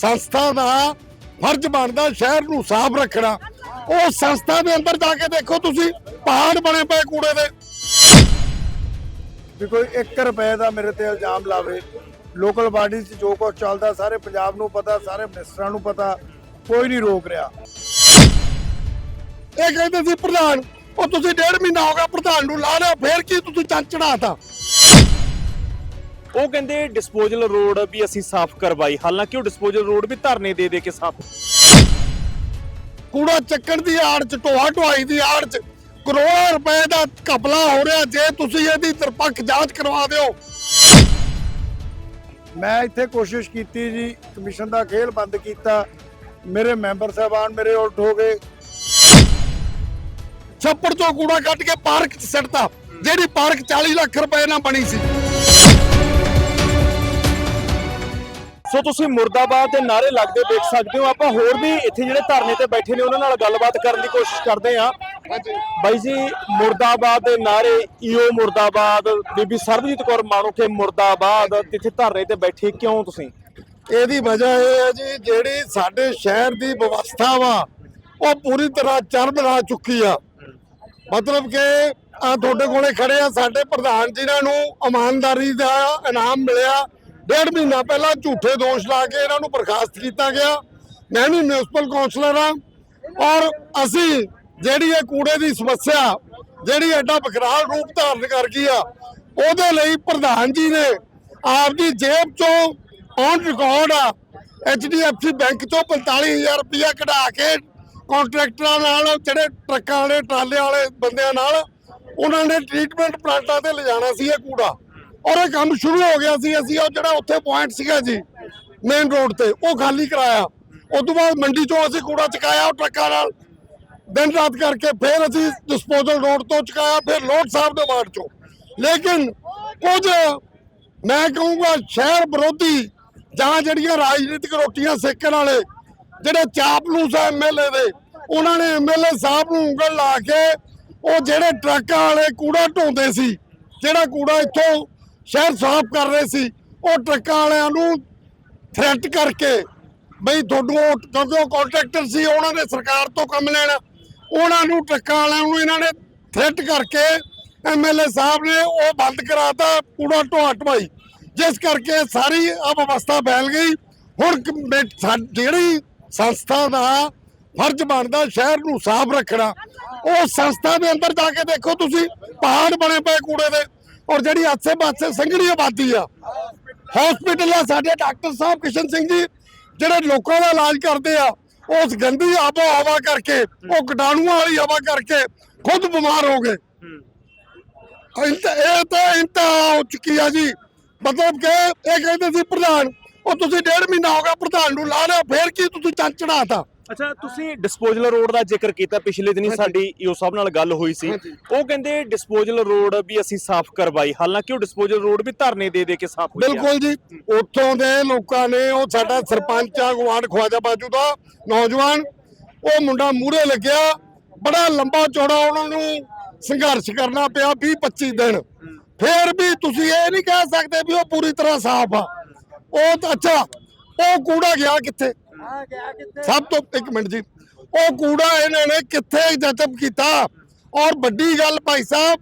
ਸੰਸਥਾ ਦਾ ਫਰਜ਼ ਬਣਦਾ ਸ਼ਹਿਰ ਨੂੰ ਸਾਫ਼ ਰੱਖਣਾ। ਉਹ ਸੰਸਥਾ ਦੇ ਅੰਦਰ ਜਾ ਕੇ ਦੇਖੋ ਤੁਸੀਂ ਪਹਾੜ ਬਣੇ ਪਏ ਕੂੜੇ ਦੇ। ਵੀ ਕੋਈ 1 ਰੁਪਏ ਦਾ ਮੇਰੇ ਤੇ ਇਲਜ਼ਾਮ ਲਾਵੇ। ਲੋਕਲ ਬਾਡੀ 'ਚ ਜੋ ਕੁਝ ਚੱਲਦਾ ਸਾਰੇ ਪੰਜਾਬ ਨੂੰ ਪਤਾ ਸਾਰੇ ਮਿਨਿਸਟਰਾਂ ਨੂੰ ਪਤਾ ਕੋਈ ਨਹੀਂ ਰੋਕ ਰਿਹਾ। ਇਹ ਕਹਿੰਦੇ ਸੀ ਪ੍ਰਧਾਨ ਉਹ ਤੁਸੀਂ ਡੇਢ ਮਹੀਨਾ ਹੋ ਗਿਆ ਪ੍ਰਧਾਨ ਨੂੰ ਲਾ ਲਿਆ ਫੇਰ ਕੀ ਤੁਸੀਂ ਚੰਨ ਚੜਾਤਾ ਉਹ ਕਹਿੰਦੇ ਡਿਸਪੋਜ਼ਲ ਰੋਡ ਵੀ ਅਸੀਂ ਸਾਫ਼ ਕਰਵਾਈ। ਹਾਲਾਂਕਿ ਉਹ ਡਿਸਪੋਜ਼ਲ ਰੋਡ ਵੀ ਧਰਨੇ ਦੇ ਦੇ ਕੇ ਸਾਫ਼ ਕੂੜਾ ਚੱਕਣ ਦੀ ਆੜ ਚ ਟੋਆ ਢੁਆਈ ਦੀ ਆੜ ਚ, ਕਰੋੜਾਂ ਰੁਪਏ ਦਾ ਘਪਲਾ ਹੋ ਰਿਹਾ। ਜੇ ਤੁਸੀਂ ਇਹਦੀ ਨਿਰਪੱਖ ਜਾਂਚ ਕਰਵਾ ਦਿਓ। ਮੈਂ ਇੱਥੇ ਕੋਸ਼ਿਸ਼ ਕੀਤੀ ਜੀ, ਕਮਿਸ਼ਨ ਦਾ ਖੇਲ ਬੰਦ ਕੀਤਾ। ਮੇਰੇ ਮੈਂਬਰ ਸਾਹਿਬਾਨ ਮੇਰੇ ਉਲਟ ਹੋ ਗਏ। ਛੱਪੜ ਤੋਂ ਕੂੜਾ ਕੱਢ ਕੇ ਪਾਰਕ ਚ ਸਿੱਟਤਾ। ਜਿਹੜੀ ਪਾਰਕ 40 ਲੱਖ ਰੁਪਏ ਨਾਲ ਬਣੀ ਸੀ। ਸੋ ਤੁਸੀਂ ਮੁਰਦਾਬਾਦ ਦੇ ਨਾਰੇ ਲੱਗਦੇ ਦੇਖ ਸਕਦੇ ਹੋ। ਆਪਾਂ ਹੋਰ ਵੀ ਇੱਥੇ ਜਿਹੜੇ ਧਰਨੇ ਤੇ ਬੈਠੇ ਨੇ ਉਹਨਾਂ ਨਾਲ ਗੱਲਬਾਤ ਕਰਨ ਦੀ ਕੋਸ਼ਿਸ਼ ਕਰਦੇ ਹਾਂ। ਬਾਈ ਜੀ ਮੁਰਦਾਬਾਦ ਦੇ ਨਾਰੇ ਈਓ ਮੁਰਦਾਬਾਦ ਬੀਬੀ ਸਰਬਜੀਤ ਕੌਰ ਮਾਣੂਕੇ ਮੁਰਦਾਬਾਦ ਇੱਥੇ ਧਰਨੇ ਤੇ ਬੈਠੇ ਕਿਉਂ ਤੁਸੀਂ? ਇਹਦੀ ਵਜ੍ਹਾ ਇਹ ਹੈ ਜੀ ਜਿਹੜੀ ਸਾਡੇ ਸ਼ਹਿਰ ਦੀ ਵਿਵਸਥਾ ਵਾ ਉਹ ਪੂਰੀ ਤਰ੍ਹਾਂ ਚਰਬ ਲਾ ਚੁੱਕੀ ਆ। ਮਤਲਬ ਕਿ ਆ ਤੁਹਾਡੇ ਕੋਲੇ ਖੜੇ ਆ ਸਾਡੇ ਪ੍ਰਧਾਨ ਜਿਨ੍ਹਾਂ ਨੂੰ ਇਮਾਨਦਾਰੀ ਦਾ ਇਨਾਮ ਮਿਲਿਆ। ਡੇਢ ਮਹੀਨਾ ਪਹਿਲਾਂ ਝੂਠੇ ਦੋਸ਼ ਲਾ ਕੇ ਇਹਨਾਂ ਨੂੰ ਬਰਖਾਸਤ ਕੀਤਾ ਗਿਆ। ਮੈਂ ਵੀ ਮਿਊਨਿਸਪਲ ਕਾਉਂਸਲਰ ਹਾਂ ਔਰ ਅਸੀਂ ਜਿਹੜੀ ਇਹ ਕੂੜੇ ਦੀ ਸਮੱਸਿਆ, ਜਿਹੜੀ ਐਡਾ ਬਖਰਾਲ ਰੂਪ ਧਾਰਨ ਕਰ ਗਈ ਆ, ਉਹਦੇ ਲਈ ਪ੍ਰਧਾਨ ਜੀ ਨੇ ਆਪਦੀ ਜੇਬ ਚੋਂ ਔਨ ਰਿਕਾਰਡ ਆ, HDFC ਬੈਂਕ ਤੋਂ 45000 ਰੁਪਇਆ ਕਢਾ ਕੇ ਕੰਟਰੈਕਟਰਾਂ ਨਾਲ, ਜਿਹੜੇ ਟਰੱਕਾਂ ਵਾਲੇ, ਟਰਾਲੇ ਵਾਲੇ ਬੰਦਿਆਂ ਨਾਲ ਉਹਨਾਂ ਨੇ ਟ੍ਰੀਟਮੈਂਟ ਪਲਾਂਟਾਂ ਤੇ ਲਿਜਾਣਾ ਸੀ ਇਹ ਕੂੜਾ। ਔਰ ਇਹ ਕੰਮ ਸ਼ੁਰੂ ਹੋ ਗਿਆ ਸੀ, ਅਸੀਂ ਉਹ ਜਿਹੜਾ ਉੱਥੇ ਪੁਆਇੰਟ ਸੀਗਾ ਜੀ ਮੇਨ ਰੋਡ ਤੇ, ਉਹ ਖਾਲੀ ਕਰਾਇਆ। ਉਸ ਤੋਂ ਬਾਅਦ ਮੰਡੀ ਚੋਂ ਅਸੀਂ ਕੂੜਾ ਚਕਾਇਆ ਉਹ ਟਰੱਕਾਂ ਨਾਲ। ਦਿਨ ਰਾਤ ਕਰਕੇ ਫਿਰ ਅਸੀਂ ਡਿਸਪੋਜ਼ਲ ਰੋਡ ਤੋਂ ਚੁਕਾਇਆ, ਫਿਰ ਲੋਟ ਸਾਹਿਬ ਦੇ ਵਾਰਡ ਚੋਂ। ਲੇਕਿਨ ਕੁਝ ਮੈਂ ਕਹੂੰਗਾ ਸ਼ਹਿਰ ਵਿਰੋਧੀ ਜਾਂ ਜਿਹੜੀਆਂ ਰਾਜਨੀਤਿਕ ਰੋਟੀਆਂ ਸੇਕਣ ਵਾਲੇ, ਜਿਹੜੇ ਚਾਪਲੂਸ ਆ ਐਮਐਲਏ ਦੇ, ਉਹਨਾਂ ਨੇ ਐਮਐਲਏ ਸਾਹਿਬ ਨੂੰ ਉਂਗਲ ਲਾ ਕੇ ਉਹ ਜਿਹੜੇ ਟਰੱਕਾਂ ਵਾਲੇ ਕੂੜਾ ਢੋਂਦੇ ਸੀ, ਜਿਹੜਾ ਕੂੜਾ ਇੱਥੋਂ ਸ਼ਹਿਰ ਸਾਫ਼ ਕਰ ਰਹੇ ਸੀ, ਉਹ ਟਰੱਕਾਂ ਵਾਲਿਆਂ ਨੂੰ ਥ੍ਰੈਟ ਕਰਕੇ ਬਈ ਤੁਹਾਨੂੰ ਉਹ- ਕਿਉਂਕਿ ਉਹ ਕੰਟਰੈਕਟਰ ਸੀ, ਉਹਨਾਂ ਨੇ ਸਰਕਾਰ ਤੋਂ ਕੰਮ ਲੈਣਾ। ਉਹਨਾਂ ਨੂੰ ਟਰੱਕਾਂ ਵਾਲਿਆਂ ਨੂੰ ਇਹਨਾਂ ਨੇ ਥ੍ਰੈਟ ਕਰਕੇ ਐਮਐਲਏ ਸਾਹਿਬ ਨੇ ਉਹ ਬੰਦ ਕਰਾਤਾ ਕੂੜਾ ਢੋਆ ਢਵਾਈ ਜਿਸ ਕਰਕੇ ਸਾਰੀ ਅਵਸਥਾ ਫੈਲ ਗਈ। ਹੁਣ ਕ- ਜਿਹੜੀ ਸੰਸਥਾ ਦਾ ਫਰਜ਼ ਬਣਦਾ ਸ਼ਹਿਰ ਨੂੰ ਸਾਫ਼ ਰੱਖਣਾ, ਉਹ ਸੰਸਥਾ ਦੇ ਅੰਦਰ ਜਾ ਕੇ ਦੇਖੋ ਤੁਸੀਂ, ਪਹਾੜ ਬਣੇ ਪਏ ਕੂੜੇ ਦੇ। ਔਰ ਜਿਹੜੀ ਆਸੇ ਪਾਸੇ ਸੰਘਣੀ ਆਬਾਦੀ ਆ ਹਸਪੀਟਲ ਆ, ਸਾਡੇ ਡਾਕਟਰ ਸਾਹਿਬ ਕਿਸ਼ਨ ਸਿੰਘ ਜੀ, ਜਿਹੜੇ ਲੋਕਾਂ ਦਾ ਇਲਾਜ ਕਰਦੇ ਆ, ਉਸ ਗੰਦੀ ਆਬੋ ਹਵਾ ਕਰਕੇ, ਉਹ ਕੀਟਾਣੂਆਂ ਵਾਲੀ ਹਵਾ ਕਰਕੇ ਖੁਦ ਬਿਮਾਰ ਹੋ ਗਏ। ਇਹ ਤਾਂ ਇੰਤਾ ਹੋ ਚੁੱਕੀ ਆ ਜੀ। ਮਤਲਬ ਕਿ ਇਹ ਕਹਿੰਦੇ ਸੀ ਪ੍ਰਧਾਨ, ਉਹ ਤੁਸੀਂ ਡੇਢ ਮਹੀਨਾ ਹੋ ਗਿਆ ਪ੍ਰਧਾਨ ਨੂੰ ਲਾ ਲਿਆ, ਫੇਰ ਕੀ ਤੁਸੀਂ ਚੰਨ ਚੜਾਤਾ ਅੱਛਾ ਤੁਸੀਂ ਡਿਸਪੋਜ਼ਲ ਰੋਡ ਦਾ ਜ਼ਿਕਰ ਕੀਤਾ ਪਿਛਲੇ ਦਿਨੀ ਸਾਡੀ ਈਓ ਸਾਹਿਬ ਨਾਲ ਗੱਲ ਹੋਈ ਸੀ। ਉਹ ਕਹਿੰਦੇ ਡਿਸਪੋਜ਼ਲ ਰੋਡ ਵੀ ਅਸੀਂ ਸਾਫ਼ ਕਰਵਾਈ। ਹਾਲਾਂਕਿ ਉਹ ਡਿਸਪੋਜ਼ਲ ਰੋਡ ਵੀ ਧਰਨੇ ਦੇ ਦੇ ਕੇ ਸਾਫ਼ ਹੋਈ ਬਿਲਕੁਲ ਜੀ। ਉੱਥੋਂ ਦੇ ਲੋਕਾਂ ਨੇ ਉਹ ਸਾਡਾ ਸਰਪੰਚ ਆ ਗਵਾਂਡ ਖਵਾਜਾ ਬਾਜੂ ਦਾ ਨੌਜਵਾਨ ਉਹ ਮੁੰਡਾ ਮੂਹਰੇ ਲੱਗਿਆ। ਬੜਾ ਲੰਬਾ ਚੌੜਾ ਉਹਨਾਂ ਨੂੰ ਸੰਘਰਸ਼ ਕਰਨਾ ਪਿਆ 20 25 ਦਿਨ। ਫੇਰ ਵੀ ਤੁਸੀਂ ਇਹ ਨਹੀਂ ਕਹਿ ਸਕਦੇ ਵੀ ਉਹ ਪੂਰੀ ਤਰ੍ਹਾਂ ਸਾਫ਼ ਆ। ਉਹ ਤਾਂ ਅੱਛਾ ਉਹ ਕੂੜਾ ਗਿਆ ਕਿੱਥੇ? ਸਭ ਤੋਂ ਇੱਕ ਮਿੰਟ ਜੀ। ਉਹ ਕੂੜਾ ਇਹਨਾਂ ਨੇ ਕਿੱਥੇ ਜਤਬ ਕੀਤਾ? ਔਰ ਵੱਡੀ ਗੱਲ ਭਾਈ ਸਾਹਿਬ,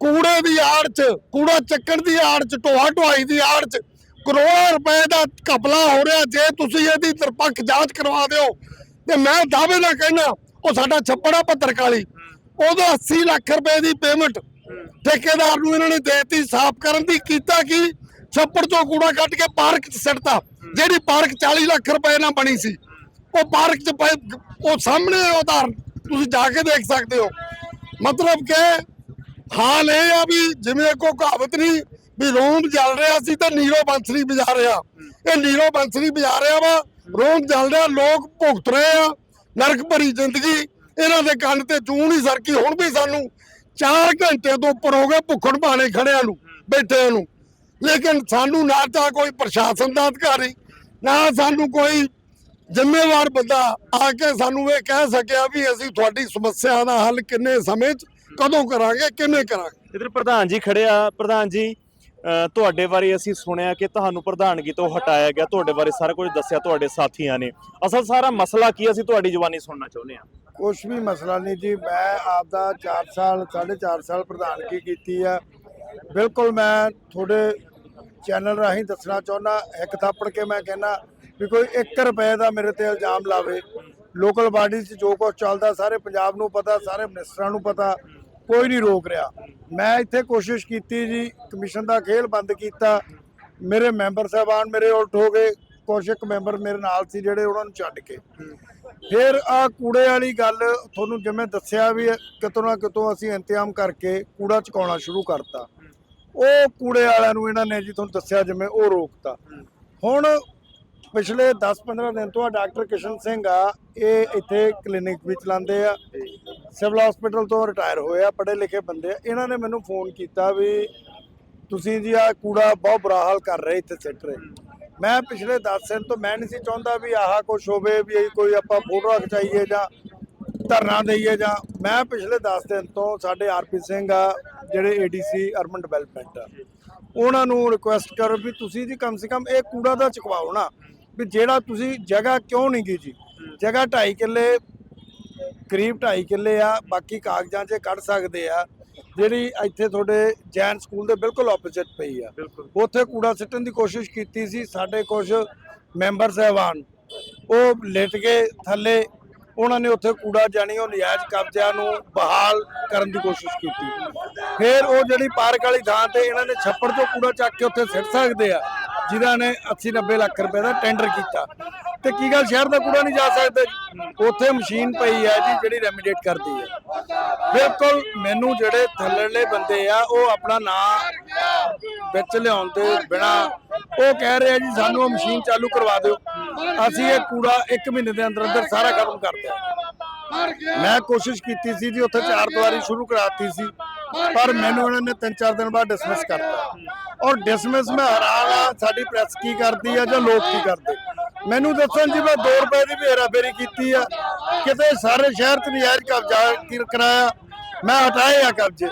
ਕੂੜੇ ਦੀ ਆੜ ਚ, ਕੂੜਾ ਚੱਕਣ ਦੀ ਆੜ ਚ, ਢੋਆ ਢੁਆਈ ਦੀ ਆੜ ਚ ਕਰੋੜਾਂ ਰੁਪਏ ਦਾ ਘਪਲਾ ਹੋ ਰਿਹਾ। ਜੇ ਤੁਸੀਂ ਇਹਦੀ ਨਿਰਪੱਖ ਜਾਂਚ ਕਰਵਾ ਦਿਓ, ਤੇ ਮੈਂ ਦਾਅਵੇ ਨਾਲ ਕਹਿਣਾ ਉਹ ਸਾਡਾ ਛੱਪੜਾ ਪੱਤਰ ਕਾਲੀ ਉਹਦਾ 80 ਲੱਖ ਰੁਪਏ ਦੀ ਪੇਮੈਂਟ ਠੇਕੇਦਾਰ ਨੂੰ ਇਹਨਾਂ ਨੇ ਦੇਤੀ। ਸਾਫ਼ ਕਰਨ ਦੀ ਕੀਤਾ ਕੀ? ਛੱਪੜ ਤੋਂ ਕੂੜਾ ਕੱਢ ਕੇ ਪਾਰਕ 'ਚ ਸਿੱਟਤਾ। ਜਿਹੜੀ ਪਾਰਕ 40 ਲੱਖ ਰੁਪਏ ਨਾਲ ਬਣੀ ਸੀ, ਉਹ ਪਾਰਕ 'ਚ ਪਏ- ਉਹ ਸਾਹਮਣੇ ਉਦਾਹਰਨ, ਤੁਸੀਂ ਜਾ ਕੇ ਦੇਖ ਸਕਦੇ ਹੋ। ਮਤਲਬ ਕਿ ਹਾਲ ਇਹ ਆ ਵੀ ਜਿਵੇਂ ਕੋ ਕਹਾਵਤ ਨਹੀਂ ਵੀ ਰੋਮ ਜਲ ਰਿਹਾ ਸੀ ਤਾਂ ਨੀਰੋ ਬੰਸਰੀ ਵਜਾ ਰਿਹਾ। ਇਹ ਨੀਰੋ ਬੰਸਰੀ ਵਜਾ ਰਿਹਾ ਵਾ ਰੋਮ ਜਲ ਰਿਹਾ, ਲੋਕ ਭੁਗਤ ਰਹੇ ਆ, ਨਰਕ ਭਰੀ ਜ਼ਿੰਦਗੀ, ਇਹਨਾਂ ਦੇ ਕੰਨ ਤੇ ਚੂੰ ਨਹੀਂ ਸਰਕੀ, ਹੁਣ ਵੀ ਸਾਨੂੰ 4 ਘੰਟੇ ਤੋਂ ਉੱਪਰ ਹੋ ਗਏ ਭੁੱਖਣ ਭਾਣੇ ਖੜਿਆਂ ਨੂੰ, ਬੈਠਿਆਂ ਨੂੰ। ਲੇਕਿਨ ਸਾਨੂੰ ਨਾ ਤਾਂ ਕੋਈ ਪ੍ਰਸ਼ਾਸਨ ਦਾ ਅਧਿਕਾਰੀ ਨਾ ਸਾਨੂੰ ਕੋਈ ਜ਼ਿੰਮੇਵਾਰ ਬੰਦਾ ਆ ਕੇ ਸਾਨੂੰ ਇਹ ਕਹਿ ਸਕਿਆ ਵੀ ਅਸੀਂ ਤੁਹਾਡੀ ਸਮੱਸਿਆ ਦਾ ਹੱਲ ਕਿੰਨੇ ਸਮੇਂ 'ਚ ਕਦੋਂ ਕਰਾਂਗੇ ਕਿਵੇਂ ਕਰਾਂਗੇ? ਇਧਰ ਪ੍ਰਧਾਨ ਜੀ ਖੜੇ ਆ। ਪ੍ਰਧਾਨ ਜੀ ਤੁਹਾਡੇ ਬਾਰੇ ਅਸੀਂ ਸੁਣਿਆ ਕਿ ਤੁਹਾਨੂੰ ਪ੍ਰਧਾਨਗੀ ਤੋਂ ਹਟਾਇਆ ਗਿਆ ਤੁਹਾਡੇ ਬਾਰੇ ਸਾਰਾ ਕੁਝ ਦੱਸਿਆ ਤੁਹਾਡੇ ਸਾਥੀਆਂ ਨੇ। ਅਸਲ ਸਾਰਾ ਮਸਲਾ ਕੀ ਅਸੀਂ ਤੁਹਾਡੀ ਜ਼ੁਬਾਨੀ ਸੁਣਨਾ ਚਾਹੁੰਦੇ ਹਾਂ। ਕੁਛ ਵੀ ਮਸਲਾ ਨਹੀਂ ਜੀ ਮੈਂ ਆਪਦਾ 4 ਸਾਲ 4.5 ਸਾਲ ਪ੍ਰਧਾਨਗੀ ਕੀਤੀ ਆ। ਬਿਲਕੁਲ ਮੈਂ ਤੁਹਾਡੇ ਚੈਨਲ ਰਾਹੀਂ ਦੱਸਣਾ ਚਾਹੁੰਦਾ, ਇੱਕ ਥਾਪੜ ਕੇ ਮੈਂ ਕਹਿੰਦਾ ਵੀ ਕੋਈ 1 ਰੁਪਏ ਦਾ ਮੇਰੇ ਤੇ ਇਲਜ਼ਾਮ ਲਾਵੇ। ਲੋਕਲ ਬਾਡੀ 'ਚ ਜੋ ਕੁਝ ਚੱਲਦਾ, ਸਾਰੇ ਪੰਜਾਬ ਨੂੰ ਪਤਾ, ਸਾਰੇ ਮਿਨਿਸਟਰਾਂ ਨੂੰ ਪਤਾ, ਕੋਈ ਨਹੀਂ ਰੋਕ ਰਿਹਾ। ਮੈਂ ਇੱਥੇ ਕੋਸ਼ਿਸ਼ ਕੀਤੀ ਜੀ, ਕਮਿਸ਼ਨ ਦਾ ਖੇਲ ਬੰਦ ਕੀਤਾ। ਮੇਰੇ ਮੈਂਬਰ ਸਾਹਿਬਾਨ ਮੇਰੇ ਉਲਟ ਹੋ ਗਏ, ਕੁਛ ਇੱਕ ਮੈਂਬਰ ਮੇਰੇ ਨਾਲ ਸੀ ਜਿਹੜੇ ਉਹਨਾਂ ਨੂੰ ਛੱਡ ਕੇ। ਫਿਰ ਆ ਕੂੜੇ ਵਾਲੀ ਗੱਲ ਤੁਹਾਨੂੰ ਜਿਵੇਂ ਦੱਸਿਆ ਵੀ ਕਿਤੋਂ ਨਾ ਕਿਤੋਂ ਅਸੀਂ ਇੰਤਜ਼ਾਮ ਕਰਕੇ ਕੂੜਾ ਚੁਕਾਉਣਾ ਸ਼ੁਰੂ ਕਰਤਾ। ਉਹ ਕੂੜੇ ਵਾਲਿਆਂ ਨੂੰ ਇਹਨਾਂ ਨੇ ਜੀ ਤੁਹਾਨੂੰ ਦੱਸਿਆ ਜਿਵੇਂ ਉਹ ਰੋਕਤਾ। ਹੁਣ ਪਿਛਲੇ 10-15 ਦਿਨ ਤੋਂ ਆ ਡਾਕਟਰ ਕਿਸ਼ਨ ਸਿੰਘ ਆ, ਇਹ ਇੱਥੇ ਕਲੀਨਿਕ ਵੀ ਚਲਾਉਂਦੇ ਆ। ਸਿਵਲ ਹਸਪੀਟਲ ਤੋਂ ਰਿਟਾਇਰ ਹੋਏ ਆ, ਪੜ੍ਹੇ ਲਿਖੇ ਬੰਦੇ ਆ। ਇਹਨਾਂ ਨੇ ਮੈਨੂੰ ਫੋਨ ਕੀਤਾ ਵੀ ਤੁਸੀਂ ਜੀ ਆ ਕੂੜਾ ਬਹੁਤ ਬੁਰਾ ਹਾਲ ਕਰ ਰਹੇ, ਇੱਥੇ ਸਿੱਟ ਰਹੇ। ਮੈਂ ਪਿਛਲੇ 10 ਦਿਨ ਤੋਂ ਮੈਂ ਨਹੀਂ ਸੀ ਚਾਹੁੰਦਾ ਵੀ ਆਹ ਕੁਛ ਹੋਵੇ ਵੀ ਕੋਈ ਆਪਾਂ ਫੋਟੋ ਖਿਚਾਈਏ ਜਾਂ ਧਰਨਾ ਦਈਏ ਜਾਂ। ਮੈਂ ਪਿਛਲੇ 10 ਦਿਨ ਤੋਂ ਸਾਡੇ ਆਰਪੀ ਸਿੰਘ ਆ ਜਿਹੜੇ ਏਡੀਸੀ ਅਰਬਨ ਡਿਵੈਲਪਮੈਂਟ ਆ ਉਹਨਾਂ ਨੂੰ ਰਿਕੁਐਸਟ ਕਰ ਵੀ ਤੁਸੀਂ ਜੀ ਕਮ ਸੇ ਕਮ ਇਹ ਕੂੜਾ ਦਾ ਚੁਕਵਾਓ ਨਾ ਵੀ ਜਿਹੜਾ ਤੁਸੀਂ ਜਗ੍ਹਾ ਕਿਉਂ ਨਹੀਂ ਗਈ ਜੀ? ਜਗ੍ਹਾ 2.5 ਕਿੱਲੇ ਕਰੀਬ 2.5 ਕਿੱਲੇ ਆ ਬਾਕੀ ਕਾਗਜ਼ਾਂ 'ਚ ਕੱਢ ਸਕਦੇ ਆ। ਜਿਹੜੀ ਇੱਥੇ ਤੁਹਾਡੇ ਜੈਨ ਸਕੂਲ ਦੇ ਬਿਲਕੁਲ ਆਪੋਜ਼ਿਟ ਪਈ ਆ। ਉੱਥੇ ਕੂੜਾ ਸਿੱਟਣ ਦੀ ਕੋਸ਼ਿਸ਼ ਕੀਤੀ ਸੀ ਸਾਡੇ ਕੁਝ ਮੈਂਬਰ ਸਹਿਬਾਨ ਉਹ ਲਿਟ ਗਏ ਥੱਲੇ ਉਹਨਾਂ ਨੇ ਉੱਥੇ ਕੂੜਾ ਜਾਣੀ ਉਹ ਨਜਾਇਜ਼ ਕਬਜ਼ਿਆਂ ਨੂੰ ਬਹਾਲ ਕਰਨ ਦੀ ਕੋਸ਼ਿਸ਼ ਕੀਤੀ। ਫਿਰ ਉਹ ਜਿਹੜੀ ਪਾਰਕ ਵਾਲੀ ਥਾਂ ਤੇ ਇਹਨਾਂ ਨੇ ਛੱਪੜ ਤੋਂ ਕੂੜਾ ਚੱਕ ਕੇ ਉੱਥੇ ਸਿੱਟ ਸਕਦੇ ਆ ਜਿਨ੍ਹਾਂ ਨੇ 80 90 ਲੱਖ ਰੁਪਏ ਦਾ ਟੈਂਡਰ ਕੀਤਾ। ਤੇ ਕੀ ਗੱਲ, ਸ਼ਹਿਰ ਦਾ ਕੂੜਾ ਨਹੀਂ ਜਾ ਸਕਦਾ? ਉੱਥੇ ਮਸ਼ੀਨ ਪਈ ਹੈ ਜੀ, ਜਿਹੜੀ ਰੈਮੀਡੀਏਟ ਕਰਦੀ ਹੈ। ਬਿਲਕੁਲ ਮੈਨੂੰ ਜਿਹੜੇ ਥੱਲੜੇ ਬੰਦੇ ਆ, ਉਹ ਆਪਣਾ ਨਾਂ ਵਿੱਚ ਲਿਆਉਣ ਦੇ ਬਿਨਾ ਉਹ ਕਹਿ ਰਹੇ ਜੀ, ਸਾਨੂੰ ਉਹ ਮਸ਼ੀਨ ਚਾਲੂ ਕਰਵਾ ਦਿਓ। ਅਸੀਂ ਇਹ ਕੂੜਾ 1 ਮਹੀਨੇ ਦੇ ਅੰਦਰ ਅੰਦਰ ਸਾਰਾ ਖਤਮ ਕਰ ਦਿਆਂਗੇ। ਮੈਂ ਕੋਸ਼ਿਸ਼ ਕੀਤੀ ਸੀ ਜੀ, ਉੱਥੇ ਚਾਰ ਦੀਵਾਰੀ ਸ਼ੁਰੂ ਕਰਾਤੀ ਸੀ। ਪਰ ਮੈਨੂੰ ਇਹਨਾਂ ਨੇ 3-4 ਦਿਨ ਬਾਅਦ ਡਿਸਮਿਸ ਕਰਤਾ। ਔਰ ਡਿਸਮਿਸ ਮੈਂ ਹੈਰਾਨ ਸਾਡੀ ਪ੍ਰੈਸ ਕੀ ਕਰਦੀ ਆ ਜਾਂ ਲੋਕ ਕੀ ਕਰਦੇ? ਮੈਨੂੰ ਦੱਸਣ ਜੀ ਮੈਂ 2 ਰੁਪਏ ਦੀ ਹੇਰਾਫੇਰੀ ਕੀਤੀ ਆ। ਕਿਤੇ ਸਾਰੇ ਸ਼ਹਿਰ ਤੇ ਨਜਾਇਜ਼ ਕਬਜ਼ਾ ਕਰਾਇਆ? ਮੈਂ ਹਟਾਏ ਆ ਕਬਜ਼ੇ।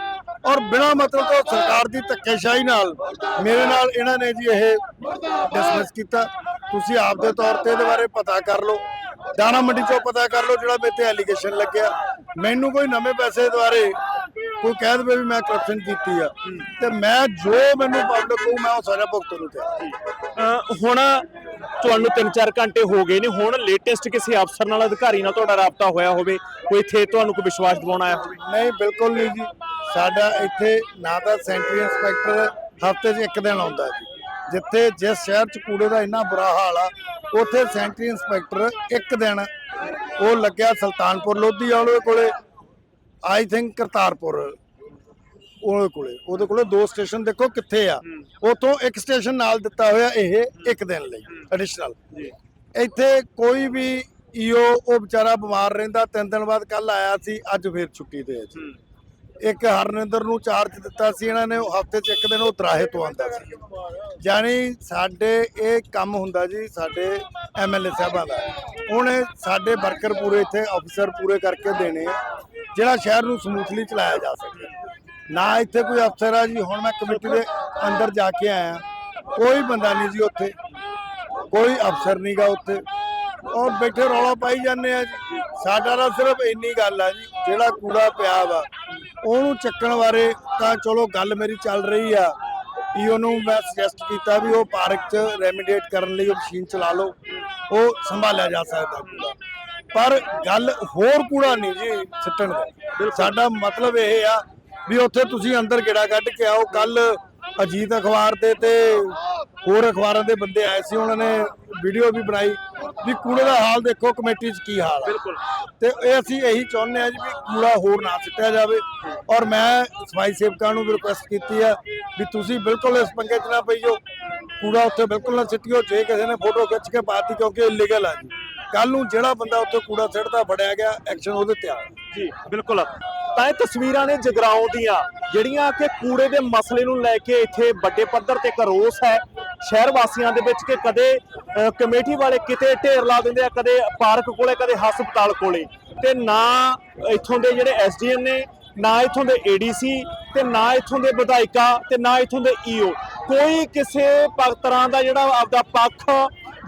ਔਰ ਬਿਨਾ ਮਤਲਬ ਤੋਂ ਸਰਕਾਰ ਦੀ ਧੱਕੇਸ਼ਾਹੀ ਨਾਲ ਮੇਰੇ ਨਾਲ ਇਹਨਾਂ ਨੇ ਜੀ ਇਹ ਡਿਸਮਿਸ ਕੀਤਾ। ਤੁਸੀਂ ਆਪ ਦੇ ਤੌਰ ਤੇ ਇਹਦੇ ਬਾਰੇ ਪਤਾ ਕਰ ਲਓ। ਦਾਣਾ ਮੰਡੀ ਚੋਂ ਪਤਾ ਕਰ ਲਓ ਜਿਹੜਾ ਮੇਰੇ ਤੇ ਐਲੀਗੇਸ਼ਨ ਲੱਗਿਆ। ਮੈਨੂੰ ਕੋਈ ਨਵੇਂ ਪੈਸੇ ਦੁਆਰੇ ਕੋਈ ਕਹਿ ਦੇਵੇ ਵੀ ਮੈਂ ਕਰਪਸ਼ਨ ਕੀਤੀ ਆ। ਤੇ ਮੈਂ ਜੋ ਮੈਨੂੰ ਪਬਲਿਕ ਨੂੰ ਮੈਂ ਉਹ ਸਾਰਾ ਭੁਗਤਣ ਨੂੰ ਤਿਆਰ ਹੁਣ ਤੁਹਾਨੂੰ 3-4 ਘੰਟੇ ਹੋ ਗਏ ਨੇ ਹੁਣ ਲੇਟੈਸਟ ਕਿਸੇ ਅਫਸਰ ਨਾਲ ਅਧਿਕਾਰੀ ਨਾਲ ਤੁਹਾਡਾ ਰਾਬਤਾ ਹੋਇਆ ਹੋਵੇ ਕੋਈ ਇੱਥੇ ਤੁਹਾਨੂੰ ਕੋਈ ਵਿਸ਼ਵਾਸ ਦਿਵਾਉਣਾ ਆਇਆ ਹੋਵੇ? ਨਹੀਂ ਬਿਲਕੁਲ ਨਹੀਂ ਜੀ। ਸਾਡਾ ਇੱਥੇ ਨਾ ਤਾਂ ਸੈਂਟਰੀ ਇੰਸਪੈਕਟਰ ਹਫ਼ਤੇ 'ਚ ਇੱਕ ਦਿਨ ਆਉਂਦਾ ਜੀ। ਜਿੱਥੇ ਜਿਸ ਸ਼ਹਿਰ 'ਚ ਕੂੜੇ ਦਾ ਇੰਨਾ ਬੁਰਾ ਹਾਲ ਆ ਉੱਥੇ ਸੈਂਟਰੀ ਇੰਸਪੈਕਟਰ ਇੱਕ ਦਿਨ ਉਹ ਲੱਗਿਆ ਸੁਲਤਾਨਪੁਰ ਲੋਧੀ ਵਾਲੇ ਕੋਲੇ। ਆਈ ਥਿੰਕ ਕਰਤਾਰਪੁਰ ਉਹਦੇ ਕੋਲੇ। ਉਹਦੇ ਕੋਲੇ ਦੋ ਸਟੇਸ਼ਨ ਦੇਖੋ ਕਿੱਥੇ ਆ। ਉਤੋਂ ਇੱਕ ਸਟੇਸ਼ਨ ਨਾਲ ਦਿੱਤਾ ਹੋਇਆ ਇਹ ਇੱਕ ਦਿਨ ਲਈ ਐਡੀਸ਼ਨਲ ਜੀ। ਇੱਥੇ ਕੋਈ ਵੀ ਈਓ ਉਹ ਵਿਚਾਰਾ ਬਿਮਾਰ ਰਹਿੰਦਾ ਤਿੰਨ ਦਿਨ ਬਾਅਦ ਕੱਲ ਆਇਆ ਸੀ ਅੱਜ ਫੇਰ ਛੁੱਟੀ ਤੇ ਹੈ। ਜੀ ਇੱਕ ਹਰਨਿੰਦਰ ਨੂੰ ਚਾਰਜ ਦਿੱਤਾ ਸੀ ਇਹਨਾਂ ਨੇ ਹਫ਼ਤੇ 'ਚ ਇੱਕ ਦਿਨ ਉਹ ਦਰਾਹੇ ਤੋਂ ਆਉਂਦਾ ਸੀ। ਜਾਨੀ ਸਾਡੇ ਇਹ ਕੰਮ ਹੁੰਦਾ ਜੀ ਸਾਡੇ ਐਮਐਲਏ ਸਾਹਿਬਾਂ ਦਾ। ਉਹਨੇ ਸਾਡੇ ਵਰਕਰ ਪੂਰੇ ਇੱਥੇ ਅਫਸਰ ਪੂਰੇ ਕਰਕੇ ਦੇਣੇ ਜਿਹੜਾ ਸ਼ਹਿਰ ਨੂੰ ਸਮੂਥਲੀ ਚਲਾਇਆ ਜਾ ਸਕੇ। ਨਾ ਇੱਥੇ ਕੋਈ ਅਫਸਰ ਆ ਜੀ, ਹੁਣ ਮੈਂ ਕਮੇਟੀ ਦੇ ਅੰਦਰ ਜਾ ਕੇ ਆਇਆ। ਕੋਈ ਬੰਦਾ ਨਹੀਂ ਜੀ ਉੱਥੇ। ਕੋਈ ਅਫਸਰ ਨਹੀਂਗਾ ਉੱਥੇ। ਔਰ ਬੈਠੇ ਰੌਲਾ ਪਾਈ ਜਾਂਦੇ ਆ ਜੀ। ਸਾਡਾ ਤਾਂ ਸਿਰਫ ਇੰਨੀ ਗੱਲ ਆ ਜੀ, ਜਿਹੜਾ ਕੂੜਾ ਪਿਆ ਵਾ, ਉਹਨੂੰ ਚੱਕਣ ਬਾਰੇ ਤਾਂ ਚਲੋ ਗੱਲ ਮੇਰੀ ਚੱਲ ਰਹੀ ਆ। ਵੀ ਉਹਨੂੰ ਮੈਂ ਸੁਜੈਸਟ ਕੀਤਾ ਵੀ ਉਹ ਪਾਰਕ 'ਚ ਰੈਮੀਡੀਏਟ ਕਰਨ ਲਈ ਉਹ ਮਸ਼ੀਨ ਚਲਾ ਲਓ। ਉਹ ਸੰਭਾਲਿਆ ਜਾ ਸਕਦਾ ਕੂੜਾ। ਪਰ ਗੱਲ ਹੋਰ ਕੂੜਾ ਨਹੀਂ ਜੀ ਸਿੱਟਣ ਦਾ। ਸਾਡਾ ਮਤਲਬ ਇਹ ਆ ਵੀ ਉੱਥੇ ਤੁਸੀਂ ਅੰਦਰ ਗੇੜਾ ਕੱਢ ਕੇ ਆਓ। ਕੱਲ ਅਜੀਤ ਅਖਬਾਰ ਤੇ ਤੇ ਹੋਰ ਅਖਬਾਰਾਂ ਦੇ ਬੰਦੇ ਆਏ ਸੀ ਉਹਨਾਂ ਨੇ ਵੀਡੀਓ ਵੀ ਬਣਾਈ ਵੀ ਕੂੜੇ ਦਾ ਹਾਲ ਦੇਖੋ ਕਮੇਟੀ 'ਚ ਕੀ ਹਾਲ ਬਿਲਕੁਲ। ਤੇ ਇਹ ਅਸੀਂ ਇਹੀ ਚਾਹੁੰਦੇ ਆ ਜੀ ਵੀ ਕੂੜਾ ਹੋਰ ਨਾ ਸਿੱਟਿਆ ਜਾਵੇ। ਔਰ ਮੈਂ ਸਫ਼ਾਈ ਸੇਵਕਾਂ ਨੂੰ ਵੀ ਰਿਕੁਐਸਟ ਕੀਤੀ ਆ ਵੀ ਤੁਸੀਂ ਬਿਲਕੁਲ ਇਸ ਪੰਗੇ 'ਚ ਨਾ ਪਈਓ ਕੂੜਾ ਉੱਥੇ ਬਿਲਕੁਲ ਨਾ ਸਿੱਟਿਓ ਜੇ ਕਿਸੇ ਨੇ ਫੋਟੋ ਖਿੱਚ ਕੇ ਪਾਤੀ ਕਿਉਂਕਿ ਇਲੀਗਲ ਆ ਜੀ। ਕੱਲ ਨੂੰ ਜਿਹੜਾ ਬੰਦਾ ਉੱਥੇ ਕੂੜਾ ਸਿੱਟਦਾ ਫੜਿਆ ਗਿਆ ਐਕਸ਼ਨ ਉਹਦੇ ਤੇ ਆ ਜੀ, ਬਿਲਕੁਲ। ਤਾਂ ਇਹ ਤਸਵੀਰਾਂ ਨੇ ਜਗਰਾਉਂ ਦੀਆਂ, ਜਿਹੜੀਆਂ ਕਿ ਕੂੜੇ ਦੇ ਮਸਲੇ ਨੂੰ ਲੈ ਕੇ ਇੱਥੇ ਵੱਡੇ ਪੱਧਰ ਤੇ ਇੱਕ ਰੋਸ ਹੈ। ਸ਼ਹਿਰ ਵਾਸੀਆਂ ਦੇ ਵਿੱਚ ਕਿ ਕਦੇ ਕਮੇਟੀ ਵਾਲੇ ਕਿਤੇ ਢੇਰ ਲਾ ਦਿੰਦੇ ਆ, ਕਦੇ ਪਾਰਕ ਕੋਲੇ, ਕਦੇ ਹਸਪਤਾਲ ਕੋਲੇ। ਤੇ ਨਾ ਇੱਥੋਂ ਦੇ ਜਿਹੜੇ ਐਸਡੀਐਮ ਨੇ, ਨਾ ਇੱਥੋਂ ਦੇ ਏਡੀਸੀ ਤੇ ਨਾ ਇੱਥੋਂ ਦੇ ਵਿਧਾਇਕਾ, ਤੇ ਨਾ ਇੱਥੋਂ ਦੇ ਈਓ ਕੋਈ ਕਿਸੇ ਤਰ੍ਹਾਂ ਦਾ ਜਿਹੜਾ ਆਪਦਾ ਪੱਖ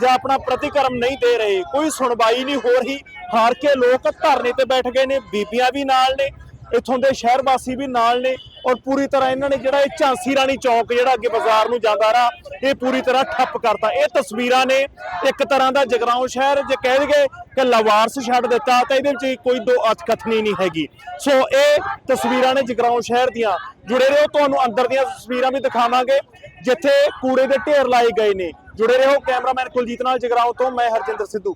ਜਾਂ ਆਪਣਾ ਪ੍ਰਤੀਕਰਮ ਨਹੀਂ ਦੇ ਰਹੇ। ਕੋਈ ਸੁਣਵਾਈ ਨਹੀਂ ਹੋ ਰਹੀ। ਹਾਰ ਕੇ ਲੋਕ ਧਰਨੇ ਤੇ ਬੈਠ ਗਏ ਨੇ। ਬੀਬੀਆਂ ਵੀ ਨਾਲ ਨੇ। ਇੱਥੋਂ ਦੇ ਸ਼ਹਿਰ ਵਾਸੀ ਵੀ ਨਾਲ ਨੇ ਔਰ ਪੂਰੀ ਤਰ੍ਹਾਂ ਇਹਨਾਂ ਨੇ ਜਿਹੜਾ ਇਹ ਝਾਂਸੀ ਰਾਣੀ ਚੌਕ ਜਿਹੜਾ ਅੱਗੇ ਬਾਜ਼ਾਰ ਨੂੰ ਜਾਂਦਾ ਰਾ ਇਹ ਪੂਰੀ ਤਰ੍ਹਾਂ ਠੱਪ ਕਰਤਾ। ਇਹ ਤਸਵੀਰਾਂ ਨੇ ਇੱਕ ਤਰ੍ਹਾਂ ਦਾ ਜਗਰਾਉਂ ਸ਼ਹਿਰ, ਜੇ ਕਹਿ ਦਈਏ ਕਿ ਲਵਾਰਸ ਛੱਡ ਦਿੱਤਾ ਤਾਂ ਇਹਦੇ ਵਿੱਚ ਕੋਈ ਦੋ ਅਥਕਥਨੀ ਨਹੀਂ ਹੈਗੀ। ਸੋ ਇਹ ਤਸਵੀਰਾਂ ਨੇ ਜਗਰਾਉਂ ਸ਼ਹਿਰ ਦੀਆਂ। ਜੁੜੇ ਰਹੋ, ਤੁਹਾਨੂੰ ਅੰਦਰ ਦੀਆਂ ਤਸਵੀਰਾਂ ਵੀ ਦਿਖਾਵਾਂਗੇ, ਜਿੱਥੇ ਕੂੜੇ ਦੇ ਢੇਰ ਲਾਏ ਗਏ ਨੇ। ਜੁੜੇ ਰਹੋ, ਕੈਮਰਾਮੈਨ ਕੁਲਜੀਤ ਨਾਲ ਜਗਰਾਉਂ ਤੋਂ ਮੈਂ ਹਰਜਿੰਦਰ ਸਿੱਧੂ।